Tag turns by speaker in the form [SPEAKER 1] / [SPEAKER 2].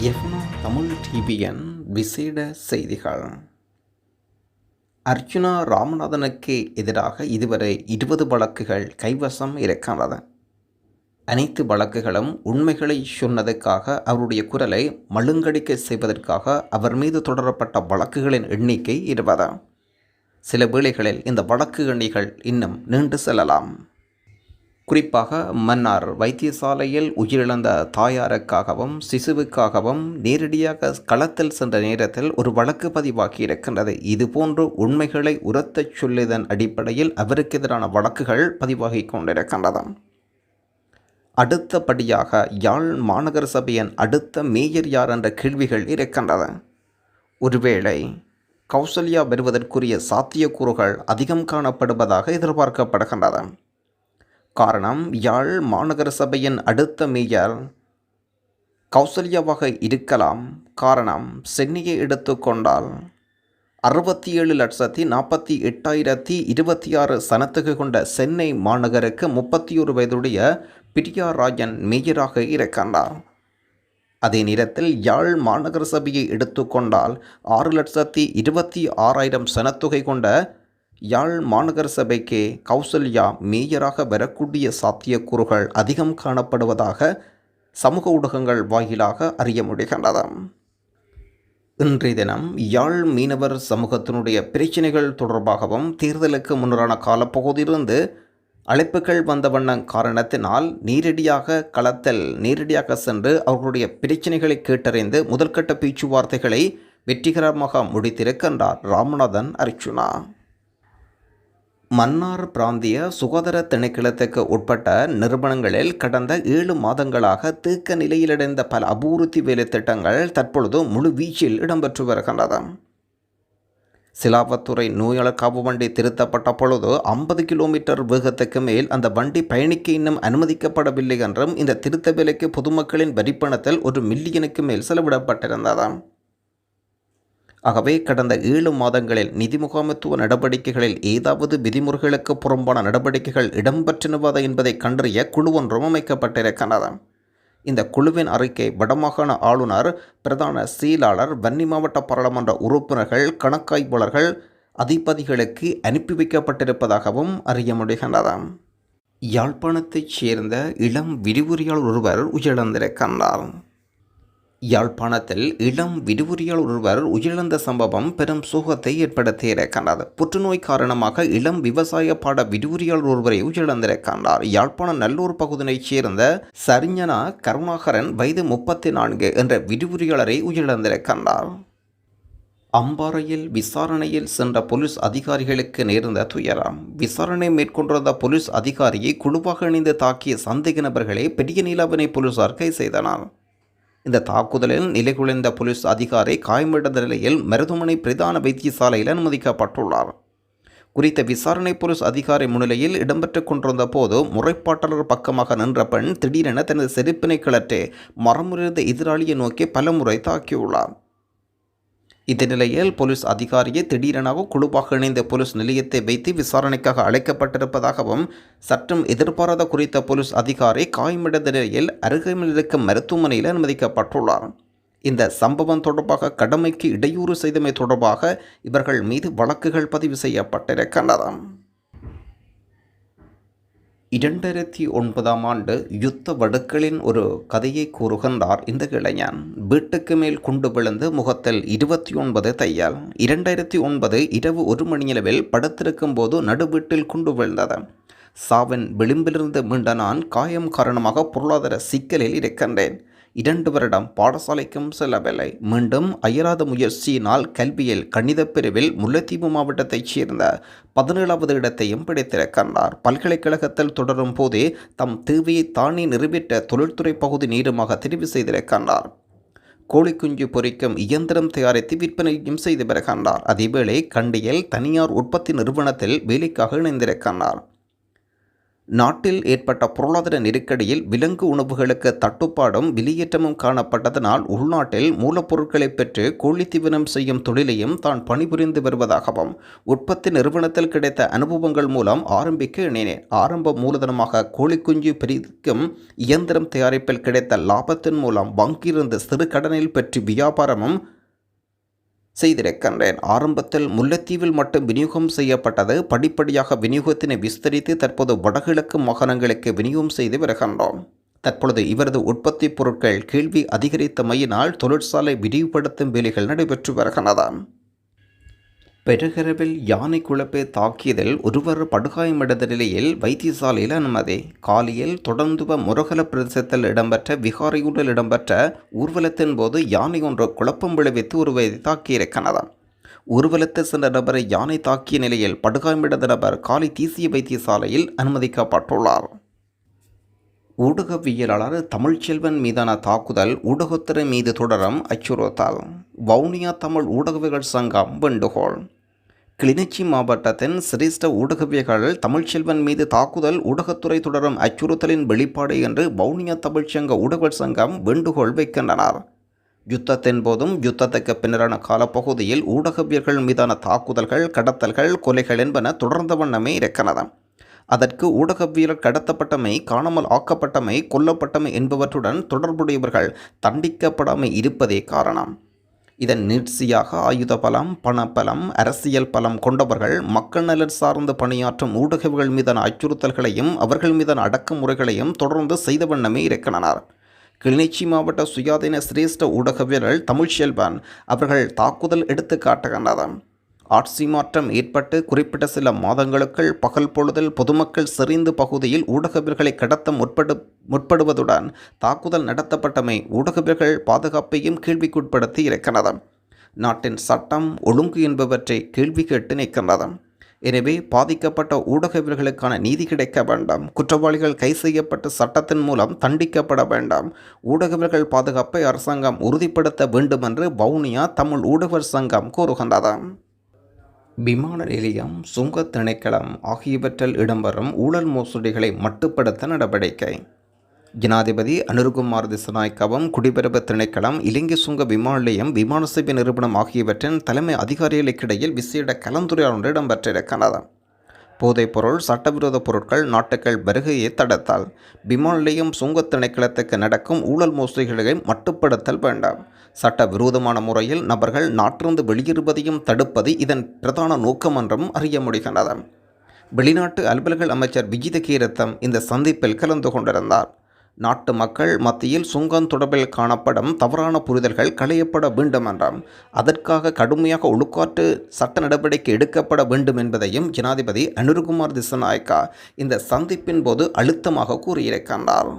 [SPEAKER 1] எஃப்னா தமிழ் டிவியின் விசேட செய்திகள். அர்ஜுனா ராமநாதனுக்கு எதிராக இதுவரை இருபது வழக்குகள் கைவசம் இருக்கின்றன. அனைத்து வழக்குகளும் உண்மைகளை சொன்னதற்காக அவருடைய குரலை மழுங்கடிக்க செய்வதற்காக அவர் மீது தொடரப்பட்ட வழக்குகளின் எண்ணிக்கை இருபது. சில வேளைகளில் இந்த வழக்கு எண்ணிகள் இன்னும் நீண்டு செல்லலாம். குறிப்பாக மன்னார் வைத்தியசாலையில் உயிரிழந்த தாயாருக்காகவும் சிசுவுக்காகவும் நேரடியாக களத்தில் சென்ற நேரத்தில் ஒரு வழக்கு பதிவாகி இருக்கின்றது இதுபோன்று உண்மைகளை உரத்தச் சொல்லியதன் அடிப்படையில் அவருக்கு எதிரான வழக்குகள் பதிவாகி கொண்டிருக்கின்றது. அடுத்தபடியாக யாழ் மாநகர சபையின் அடுத்த மேயர் யார் என்ற கேள்விகள் இருக்கின்றது. ஒருவேளை கௌசல்யா வருவதற்குரிய சாத்தியக்கூறுகள் அதிகம் காணப்படுவதாக எதிர்பார்க்கப்படுகின்றது. காரணம் யாழ் மாநகர சபையின் அடுத்த மேயர் கௌசல்யாவாக இருக்கலாம். காரணம் சென்னையை எடுத்துக்கொண்டால் அறுபத்தி ஏழு லட்சத்தி நாற்பத்தி எட்டாயிரத்தி இருபத்தி ஆறு சனத்துக்கு கொண்ட சென்னை மாநகருக்கு முப்பத்தி ஒரு வயதுடைய பிரியாராஜன் மேயராக இருக்கின்றார். அதே நேரத்தில் யாழ் மாநகர சபையை எடுத்துக்கொண்டால் ஆறு லட்சத்தி இருபத்தி ஆறாயிரம் சனத்தொகை கொண்ட யாழ் மாநகர சபைக்கே கௌசல்யா மேயராக வரக்கூடிய சாத்தியக்கூறுகள் அதிகம் காணப்படுவதாக சமூக ஊடகங்கள் வாயிலாக அறிய முடிகின்றது இன்றைய தினம் யாழ் மீனவர் சமூகத்தினுடைய பிரச்சினைகள் தொடர்பாகவும் தேர்தலுக்கு முன்னரான காலப்பகுதியிலிருந்து அழைப்புகள் வந்த வண்ணம் காரணத்தினால் நேரடியாக களத்தில் நேரடியாக சென்று அவர்களுடைய பிரச்சனைகளை கேட்டறிந்து முதல்கட்ட பேச்சுவார்த்தைகளை வெற்றிகரமாக முடித்திருக்கின்றார் ராமநாதன் அர்ச்சுனா மன்னார் பிராந்திய சுகாதார திணைக்களத்துக்கு உட்பட்ட நிறுவனங்களில் கடந்த ஏழு மாதங்களாக தேக்க நிலையிலடைந்த பல அபிவிருத்தி வேலை திட்டங்கள் தற்பொழுது முழு வீச்சில் இடம்பெற்று வருகின்றது சிலாவத்துறை நோயாளர் காப்பு வண்டி திருத்தப்பட்ட பொழுது ஐம்பது கிலோமீட்டர் வேகத்துக்கு மேல் அந்த வண்டி பயணிக்க இன்னும் அனுமதிக்கப்படவில்லை என்றும் இந்த திருத்த வேலைக்கு பொதுமக்களின் வரிப்பணத்தில் ஒரு மில்லியனுக்கு மேல் செலவிடப்பட்டிருந்ததாம் ஆகவே கடந்த ஏழு மாதங்களில் நிதி முகாமைத்துவ நடவடிக்கைகளில் ஏதாவது விதிமுறைகளுக்கு புறம்பான நடவடிக்கைகள் இடம்பெற்றினவாத என்பதை கண்டறிய குழு ஒன்றும் இந்த குழுவின் அறிக்கை வடமாகாண ஆளுநர் பிரதான செயலாளர் வன்னி மாவட்ட பாராளுமன்ற உறுப்பினர்கள் கணக்காய்வாளர்கள் அதிபதிகளுக்கு அனுப்பி வைக்கப்பட்டிருப்பதாகவும் அறிய முடிகின்றது. யாழ்ப்பாணத்தைச் சேர்ந்த இளம் விரிவுரையாளர் ஒருவர் உயிரிழந்திருக்கின்றார் யாழ்ப்பாணத்தில் இளம் விடுபுரியால் ஒருவர் உயிரிழந்த சம்பவம் பெரும் சோகத்தை ஏற்படுத்தி இருக்கின்றது புற்றுநோய் காரணமாக இளம் விவசாய பாட விடுபுரியால் ஒருவரை உயிரிழந்திருக்கின்றார் யாழ்ப்பாணம் நல்லூர் பகுதியைச் சேர்ந்த சரிஞனா கருணாகரன் வயது முப்பத்தி நான்கு என்ற விடுபுரியாளரை உயிரிழந்திருக்கின்றார் அம்பாறையில் விசாரணையில் சென்ற போலீஸ் அதிகாரிகளுக்கு நேர்ந்த துயரம். விசாரணை மேற்கொண்டிருந்த போலீஸ் அதிகாரியை குழுவாக இணைந்து தாக்கிய சந்தேக நபர்களை பெரிய நிலாவினை போலீசார் கைது செய்தனர். இந்த தாக்குதலில் நிலைகுலைந்த போலீஸ் அதிகாரி காயமடைந்த நிலையில் மருத்துவமனை பிரதான வைத்தியசாலையில் அனுமதிக்கப்பட்டுள்ளார். குறித்த விசாரணை போலீஸ் அதிகாரி முன்னிலையில் இடம்பெற்று கொண்டிருந்த போது முறைப்பாட்டாளர் பக்கமாக நின்ற பெண் திடீரென தனது செருப்பினை கிளற்றி மரமுறிந்த எதிராளியை நோக்கி பலமுறை தாக்கியுள்ளார். இந்த நிலையில் போலீஸ் அதிகாரியை திடீரெனவோ குழுவாக இணைந்த போலீஸ் நிலையத்தை வைத்து விசாரணைக்காக அழைக்கப்பட்டிருப்பதாகவும் சற்றும் எதிர்பாராத குறித்த போலீஸ் அதிகாரி காயமடைந்த நிலையில் அருகாமையில் இருக்கும் மருத்துவமனையில் அனுமதிக்கப்பட்டுள்ளார். இந்த சம்பவம் தொடர்பாக கடமைக்கு இடையூறு செய்தமை தொடர்பாக இவர்கள் மீது வழக்குகள் பதிவு செய்யப்பட்டிருக்கின்றன. இரண்டாயிரத்தி ஒன்பதாம் ஆண்டு யுத்த வடுக்களின் ஒரு கதையை கூறுகின்றார் இந்த இளைஞன். வீட்டுக்கு மேல் குண்டு விழுந்து முகத்தில் இருபத்தி ஒன்பது தையல். இரண்டாயிரத்தி ஒன்பது இரவு ஒரு மணியளவில் படுத்திருக்கும் போது நடுவீட்டில் குண்டு விழுந்தது. சாவின் விளிம்பிலிருந்து மீண்ட நான் காயம் காரணமாக பொருளாதார சிக்கலில் இருக்கின்றேன். இரண்டு வருடம் பாடசாலைக்கும் செல்லவில்லை. மீண்டும் அயராத முயற்சியினால் கல்வியில் கணித பிரிவில் முல்லைத்தீவு மாவட்டத்தைச் சேர்ந்த பதினேழாவது இடத்தையும் பிடித்திருக்கின்றார் பல்கலைக்கழகத்தில் தொடரும் போதே தம் தேவையை தானே நிறைவேற்ற தொழில்துறை பகுதி நீருமாக தெரிவு செய்திருக்கின்றார் கோழிக்குஞ்சு பொறிக்கும் இயந்திரம் தயாரித்து விற்பனையும் செய்து வருகின்றார் அதேவேளை கண்டியில் தனியார் உற்பத்தி நிறுவனத்தில் வேலைக்காக இணைந்திருக்கின்றார் நாட்டில் ஏற்பட்ட பொருளாதார நெருக்கடியில் விலங்கு உணவுகளுக்கு தட்டுப்பாடும் வெளியேற்றமும் காணப்பட்டதனால் உள்நாட்டில் மூலப்பொருட்களை பெற்று கோழி தீவனம் செய்யும் தொழிலையும் தான் பணிபுரிந்து வருவதாகவும் உற்பத்தி நிறுவனத்தில் கிடைத்த அனுபவங்கள் மூலம் ஆரம்பிக்க எண்ணினேன். ஆரம்ப மூலதனமாக கோழிக்குஞ்சு பிரிக்கும் இயந்திரம் தயாரிப்பில் கிடைத்த லாபத்தின் மூலம் வங்கியிருந்து சிறு கடனில் பெற்று வியாபாரமும் செய்திருக்கின்றேன். ஆரம்பத்தில் முல்லைத்தீவில் மட்டும் விநியோகம் செய்யப்பட்டது. படிப்படியாக விநியோகத்தினை விஸ்தரித்து தற்போது வடகிழக்கு மாகாணங்களுக்கு விநியோகம் செய்து வருகின்றோம். தற்பொழுது இவரது உற்பத்தி பொருட்கள் கேள்வி அதிகரித்தமையினால் தொழிற்சாலை விரிவுபடுத்தும் வேலைகள் நடைபெற்று வருகின்றன. பெருகரவில் யானை குழப்பை தாக்கியதில் ஒருவர் படுகாயமடைந்த நிலையில் வைத்தியசாலையில் அனுமதி. காலியில் தொடர்ந்துவ முரகல பிரதேசத்தில் இடம்பெற்ற விகாரையூரில் இடம்பெற்ற ஊர்வலத்தின் போது யானை ஒன்று குழப்பம் விளைவித்து ஒருவரை தாக்கியிருக்கிறது. ஊர்வலத்தை சென்ற நபரை யானை தாக்கிய நிலையில் படுகாயமடைந்த நபர் காலி தேசிய வைத்தியசாலையில் அனுமதிக்கப்பட்டுள்ளார். ஊடகவியலாளர் தமிழ்ச்செல்வன் மீதான தாக்குதல் ஊடகத்துறை மீது தொடரும் அச்சுறுத்தல். வவுனியா தமிழ் ஊடகவியல் சங்கம் வேண்டுகோள். கிளிநொச்சி மாவட்டத்தின் சிரேஷ்ட ஊடகவியலாளர் தமிழ்ச்செல்வன் மீது தாக்குதல் ஊடகத்துறை தொடரும் அச்சுறுத்தலின் வெளிப்பாடு என்று வவுனியா தமிழ்ச்சங்க ஊடகர் சங்கம் வேண்டுகோள் வைக்கின்றனர். யுத்தத்தின் போதும் யுத்தத்துக்கு பின்னரான காலப்பகுதியில் ஊடகவியர்கள் மீதான தாக்குதல்கள் கடத்தல்கள் கொலைகள் என்பன தொடர்ந்த வண்ணமே இருக்கிறது அதற்கு ஊடகவியல் கடத்தப்பட்டமை காணாமல் ஆக்கப்பட்டமை கொல்லப்பட்டமை என்பவற்றுடன் தொடர்புடையவர்கள் தண்டிக்கப்படாமல் இருப்பதே காரணம். இதன் நீட்சியாக ஆயுத பலம் பணப்பலம் அரசியல் பலம் கொண்டவர்கள் மக்கள் நலன் சார்ந்து பணியாற்றும் ஊடகங்கள் மீதான அச்சுறுத்தல்களையும் அவர்கள் மீதான அடக்குமுறைகளையும் தொடர்ந்து செய்த வண்ணமே இருக்கின்றனர் கிளிநொச்சி மாவட்ட சுயாதீன சிரேஷ்ட ஊடகவியலர் தமிழ்ச்செல்வன் அவர்கள் தாக்குதல் எடுத்து காட்டுகின்றனர் ஆட்சி மாற்றம் ஏற்பட்டு குறிப்பிட்ட சில மாதங்களுக்குள் பகல் பொழுதில் பொதுமக்கள் செறிந்து பகுதியில் ஊடகவியர்களை கடத்த முற்படு முற்படுவதுடன் தாக்குதல் நடத்தப்பட்டமை ஊடகவியர்கள் பாதுகாப்பையும் கேள்விக்குட்படுத்தி இருக்கிறது. நாட்டின் சட்டம் ஒழுங்கு என்பவற்றை கேள்வி கேட்டு நிற்கின்றது. எனவே பாதிக்கப்பட்ட ஊடகவியர்களுக்கான நீதி கிடைக்க வேண்டாம். குற்றவாளிகள் கை செய்யப்பட்டு சட்டத்தின் மூலம் தண்டிக்கப்பட வேண்டாம். ஊடகவியர்கள் பாதுகாப்பை அரசாங்கம் உறுதிப்படுத்த வேண்டும் என்று வவுனியா தமிழ் ஊடகர் சங்கம் கூறுகின்றது. விமான நிலையம் சுங்க திணைக்களம் ஆகியவற்றில் இடம்பெறும் ஊழல் மோசடிகளை மட்டுப்படுத்த நடவடிக்கை. ஜனாதிபதி அனுருகுமார் திசநாயக்கவும் குடிபெருப்பு திணைக்களம் இலங்கை சுங்க விமான நிலையம் விமான சேவை நிறுவனம் ஆகியவற்றின் தலைமை அதிகாரிகளுக்கிடையில் விசேட கலந்துரையாடல் இடம்பெற்றிருக்கிறது. போதைப்பொருள் சட்டவிரோத பொருட்கள் நாட்டுகள் வருகையை தடுத்தால். விமான சுங்கத் திணைக்களத்துக்கு நடக்கும் ஊழல் மோசடிகளை மட்டுப்படுத்தல் வேண்டாம். சட்டவிரோதமான முறையில் நபர்கள் நாட்டிலிருந்து வெளியேறுவதையும் தடுப்பது இதன் பிரதான நோக்கம் என்றும் அறிய முடிகின்றது. வெளிநாட்டு அலுவல்கள் அமைச்சர் விஜித கீரத்தம் இந்த சந்திப்பில் கலந்து கொண்டிருந்தார். நாட்டு மக்கள் மத்தியில் சுங்கம் தொடர்பில் காணப்படும் தவறான புரிதல்கள் களையப்பட வேண்டும் என்றும். அதற்காக கடுமையாக ஒழுக்காற்று சட்ட நடவடிக்கை எடுக்கப்பட வேண்டும் என்பதையும் ஜனாதிபதி அனுருகுமார் திசநாயக்கா இந்த சந்திப்பின் போது அழுத்தமாக கூறியிருக்கின்றார்.